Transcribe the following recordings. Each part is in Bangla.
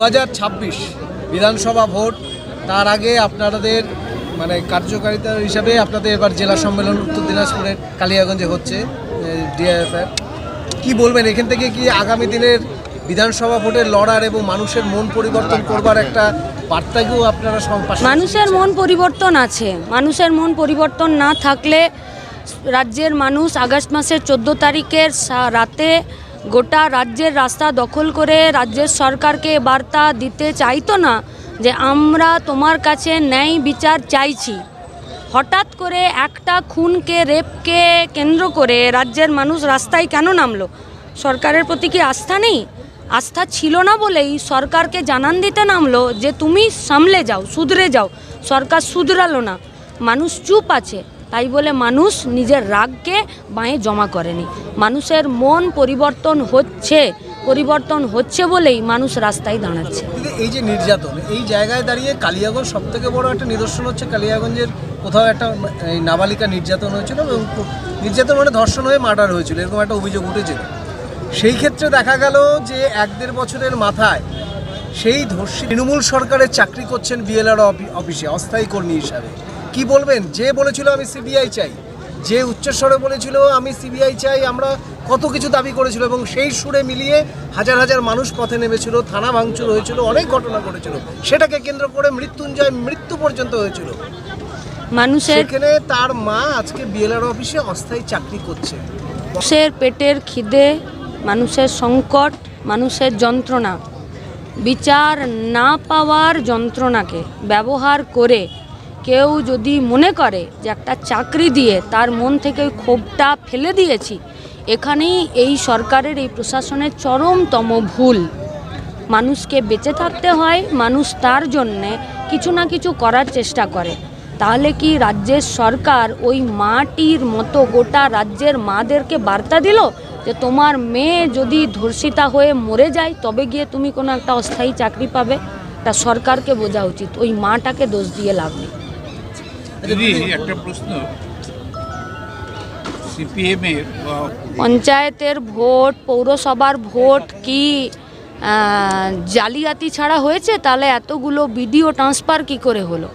হাজার ছাব্বিশ বিধানসভা ভোট তার আগে আপনাদের মানে কার্যকারিতা হিসাবে আপনাদের এবার জেলা সম্মেলন উত্তর দিনাজপুরের কালিয়াগঞ্জে হচ্ছে ডিআইএফের কি বলবেন এখান থেকে কি আগামী দিনের বিধানসভা ভোটের লড়ার এবং মানুষের মন পরিবর্তন করবার একটা বার্তাকেও আপনারা মানুষের মন পরিবর্তন আছে। মানুষের মন পরিবর্তন না থাকলে রাজ্যের মানুষ আগস্ট মাসের চোদ্দ তারিখের রাতে গোটা রাজ্যের রাস্তা দখল করে রাজ্যের সরকারকে বার্তা দিতে চাইতো না যে আমরা তোমার কাছে ন্যায় বিচার চাইছি। হঠাৎ করে একটা খুনকে, রেপকে কেন্দ্র করে রাজ্যের মানুষ রাস্তায় কেন নামলো? সরকারের প্রতি কি আস্থা নেই? আস্থা ছিল না বলেই সরকারকে জানান দিতে নামলো যে তুমি সামলে যাও শুধরে যাও। সরকার শুধরালো না। মানুষ চুপ আছে। তাই বলে মানুষ নিজের রাগকে বাঁয়ে জমা করেনি। মানুষের মন পরিবর্তন হচ্ছে পরিবর্তন হচ্ছে বলেই মানুষ রাস্তায় দাঁড়াচ্ছে। এই যে নির্যাতন, এই জায়গায় দাঁড়িয়ে কালিয়াগঞ্জ সব থেকে বড় একটা নিদর্শন হচ্ছে কালিয়াগঞ্জের কোথাও একটা নাবালিকা নির্যাতন হয়েছিল এবং নির্যাতন মানে ধর্ষণ হয়ে মার্ডার হয়েছিল, এরকম একটা অভিযোগ উঠেছিল সেই ক্ষেত্রে দেখা গেল যে এক দেড় বছরের মাথায় সেই ধর্ষী তৃণমূল সরকারের চাকরি করছেন বিএলআর অফিসে, অস্থায়ী কর্মী হিসাবে। কি বলবেন? যে বলেছিল আমি সিবিআই চাই। যে উচ্চস্বরে বলেছিল আমি সিবিআই চাই আমরা কত কিছু দাবি করেছিল এবং সেই সুরে মিলিয়ে হাজার হাজার মানুষ পথে নেমেছিল থানা ভাঙচুর হয়েছিল অনেক ঘটনা ঘটেছিল। সেটাকে কেন্দ্র করে মৃত্যুঞ্জয় মৃত্যু পর্যন্ত হয়েছিল। মানুষের এখানে তার মা আজকে বিএলআর অফিসে অস্থায়ী চাকরি করছে। মানুষের পেটের খিদে মানুষের সংকট মানুষের যন্ত্রণা। বিচার না পাওয়ার যন্ত্রণাকে ব্যবহার করে কেউ যদি মনে করে যে একটা চাকরি দিয়ে তার মন থেকে ওই ক্ষোভটা ফেলে দিয়েছি, এখানেই এই সরকারের, এই প্রশাসনের চরমতম ভুল। মানুষকে বেঁচে থাকতে হয়, মানুষ তার জন্যে কিছু না কিছু করার চেষ্টা করে। তাহলে কি রাজ্যের সরকার ওই মাটির মতো গোটা রাজ্যের মাদেরকে বার্তা দিল যে তোমার মেয়ে যদি ধর্ষিতা হয়ে মরে যায়, তবে গিয়ে তুমি কোনো একটা অস্থায়ী চাকরি পাবে? তা সরকারকে বোঝা উচিত। ওই মাটাকে দোষ দিয়ে লাভ নেই। পঞ্চায়েতের ভোট, পৌরসভার ভোট কি জালিয়াতি ছাড়া হয়েছে? তাহলে এতগুলো বিডিও ট্রান্সফার কি করে হলো?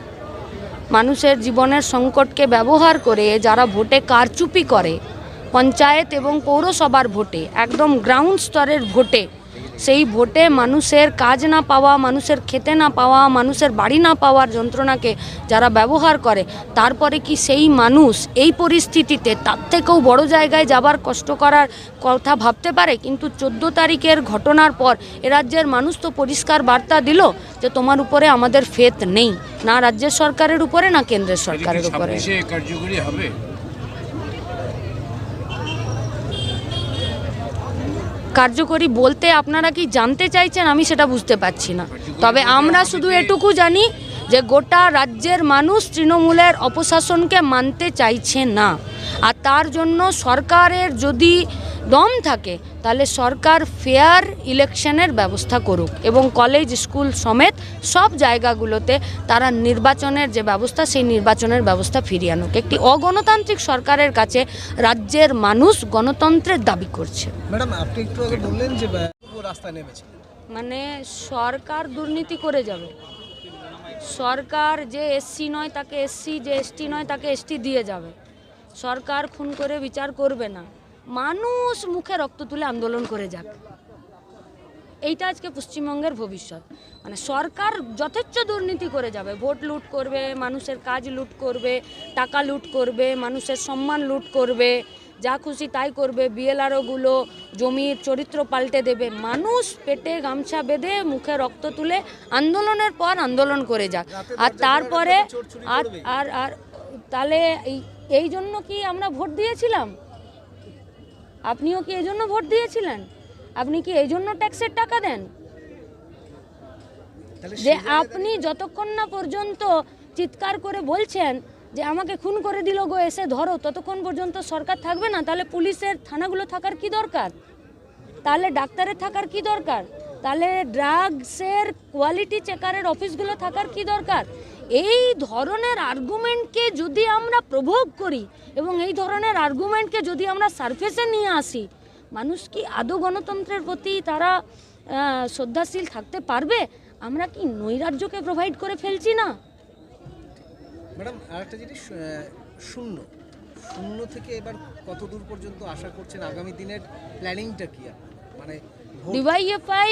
মানুষের জীবনের সংকটকে ব্যবহার করে যারা ভোটে কারচুপি করে, পঞ্চায়েত এবং পৌরসভার ভোটে, একদম গ্রাউন্ড স্তরের ভোটে সেই ভোটে মানুষের কাজ না পাওয়া মানুষের খেতে না পাওয়া মানুষের বাড়ি না পাওয়ার যন্ত্রণাকে যারা ব্যবহার করে তারপরে কি সেই মানুষ এই পরিস্থিতিতে তার থেকেও বড় জায়গায় যাবার কষ্ট করার কথা ভাবতে পারে? কিন্তু চোদ্দ তারিখের ঘটনার পর এ রাজ্যের মানুষ তো পরিষ্কার বার্তা দিল যে তোমার উপরে আমাদের ফেত নেই। না রাজ্যের সরকারের উপরে না কেন্দ্রের সরকারের উপরে। কার্যকরী হবে? কার্যকরী বলতে আপনারা কি জানতে চাইছেন? আমি সেটা বুঝতে পারছি না। তবে আমরা শুধু এটুকু জানি যে গোটা রাজ্যের মানুষ তৃণমূলের অপশাসনকে মানতে চাইছে না। আর তার জন্য সরকারের যদি দম থাকে তাহলে সরকার ফেয়ার ইলেকশনের ব্যবস্থা করুক এবং কলেজ স্কুল সমেত সব জায়গাগুলোতে তারা নির্বাচনের যে ব্যবস্থা সেই নির্বাচনের ব্যবস্থা ফিরিয়ে আনুক। একটি অগণতান্ত্রিক সরকারের কাছে রাজ্যের মানুষ গণতন্ত্রের দাবি করছে। ম্যাডাম আপনি একটু আগে বললেন যে আহ, রাস্তায় নেমেছে। মানে সরকার দুর্নীতি করে যাবে। সরকার যে এসসি নয় তাকে এসসি যে এসটি নয় তাকে এসটি দিয়ে যাবে। সরকার খুন করে বিচার করবে না। মানুষ মুখে রক্ত তুলে আন্দোলন করে যাক। এইটা আজকে পশ্চিমবঙ্গের ভবিষ্যৎ। মানে সরকার যথেচ্ছ দুর্নীতি করে যাবে। ভোট লুট করবে মানুষের কাজ লুট করবে টাকা লুট করবে মানুষের সম্মান লুট করবে যা খুশি তাই করবে বিএলআরওগুলো জমির চরিত্র পাল্টে দেবে। মানুষ পেটে গামছা বেঁধে মুখে রক্ত তুলে আন্দোলনের পর আন্দোলন করে যাক। আর তারপরে আর আর আর তাহলে এই এই জন্য কি আমরা ভোট দিয়েছিলাম? আপনিও কি এই জন্য ভোট দিয়েছিলেন? আপনি কি এই জন্য ট্যাক্সের টাকা দেন? যে আপনি যতক্ষণ না পর্যন্ত চিৎকার করে বলছেন যে আমাকে খুন করে দিল গো এসে ধরো ততক্ষণ পর্যন্ত সরকার থাকবে না? তাহলে পুলিশের থানাগুলো থাকার কি দরকার? তাহলে ডাক্তারের থাকার কি দরকার? তাহলে ড্রাগসের কোয়ালিটি চেকারের অফিসগুলো থাকার কি দরকার? এই ধরনের আর্গুমেন্টকে যদি আমরা প্রভোগ করি এবং এই ধরনের আর্গুমেন্টকে যদি আমরা সারফেসে নিয়ে আসি মানুষ কি আদৌ গণতন্ত্রের প্রতি তারা শ্রদ্ধাশীল থাকতে পারবে? আমরা কি নৈরাজ্যকে প্রোভাইড করে ফেলছি না? ম্যাডাম আরেকটা জিনিস শূন্য। শূন্য থেকে এবার কত দূর পর্যন্ত আশা করছেন আগামী দিনের প্ল্যানিংটা কি মানে ডিওয়াইএফআই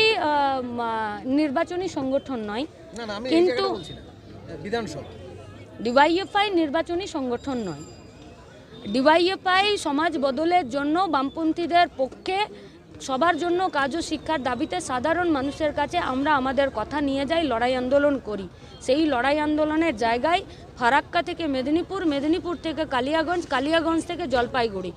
নির্বাচনী সংগঠন নয়। না না আমি এই কিন্তু- বিধানসভা? ডিওয়াইএফআই নির্বাচনী সংগঠন নয়। ডিওয়াইএফআই সমাজ বদলের জন্য বামপন্থীদের পক্ষে সবার জন্য কাজ ও শিক্ষার দাবিতে সাধারণ মানুষের কাছে আমরা আমাদের কথা নিয়ে যাই, লড়াই আন্দোলন করি। সেই লড়াই আন্দোলনের জায়গায় ফারাক্কা থেকে মেদিনীপুর মেদিনীপুর থেকে কালিয়াগঞ্জ কালিয়াগঞ্জ থেকে জলপাইগুড়ি।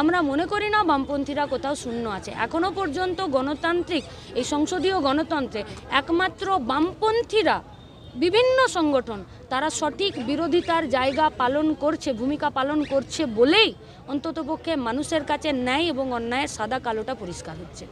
আমরা মনে করি না বামপন্থীরা কোথাও শূন্য আছে। এখনও পর্যন্ত গণতান্ত্রিক, এই সংসদীয় গণতন্ত্রে একমাত্র বামপন্থীরা বিভিন্ন সংগঠন, তারা সঠিক বিরোধিতার জায়গা পালন করছে, ভূমিকা পালন করছে বলেই অন্ততপক্ষে মানুষের কাছে ন্যায় এবং অন্যায়ের সাদা কালোটা পরিষ্কার হচ্ছে।